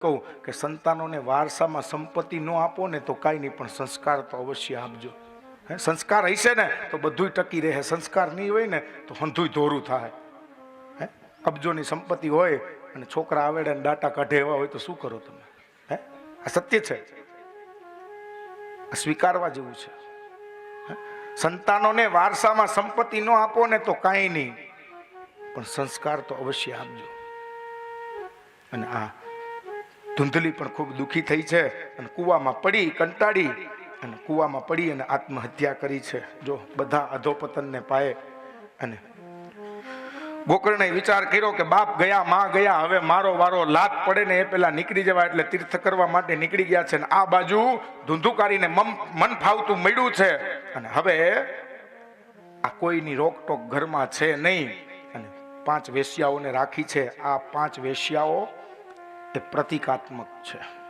કહું કે સંતાનોને વારસામાં સંપત્તિ ન આપો ને તો કાંઈ નહીં, પણ સંસ્કાર તો અવશ્ય આપજો. હે, સંસ્કાર હશે ને તો બધું ટકી રહે, સંસ્કાર નહીં હોય ને તો હંધુય ધોરું થાય. હે અબજોની સંપત્તિ હોય અને છોકરા આવેડે ને ડાટા કાઢે એવા હોય તો શું કરો તમે? હે, આ સત્ય છે. સ્વીકારવા જેવું છે? સંતાનોને વારસામાં સંપત્તિ ન આપો ને તો કાંઈ નહીં, પણ સંસ્કાર તો અવશ્ય આપજો. અને આ ધૂંધલી પણ ખૂબ દુઃખી થઈ છે અને કૂવામાં પડી, કંટાળી અને કૂવામાં પડી અને આત્મહત્યા કરી છે. જો બધા અધોપતનને પાયે અને ગોકર્ણે વિચાર કર્યો કે બાપ ગયા, માં ગયા, હવે મારો વારો લાત પડે ને એ પેલા નીકળી જવા એટલે તીર્થ કરવા માટે નીકળી ગયા છે. અને આ બાજુ ધૂંધુકારીને મન ફાવતું મળ્યું છે. અને હવે આ કોઈની રોકટોક ઘરમાં છે નહીં. અને પાંચ વેશ્યાઓને રાખી છે. આ પાંચ વેશ્યાઓ એ પ્રતિકાત્મક છે.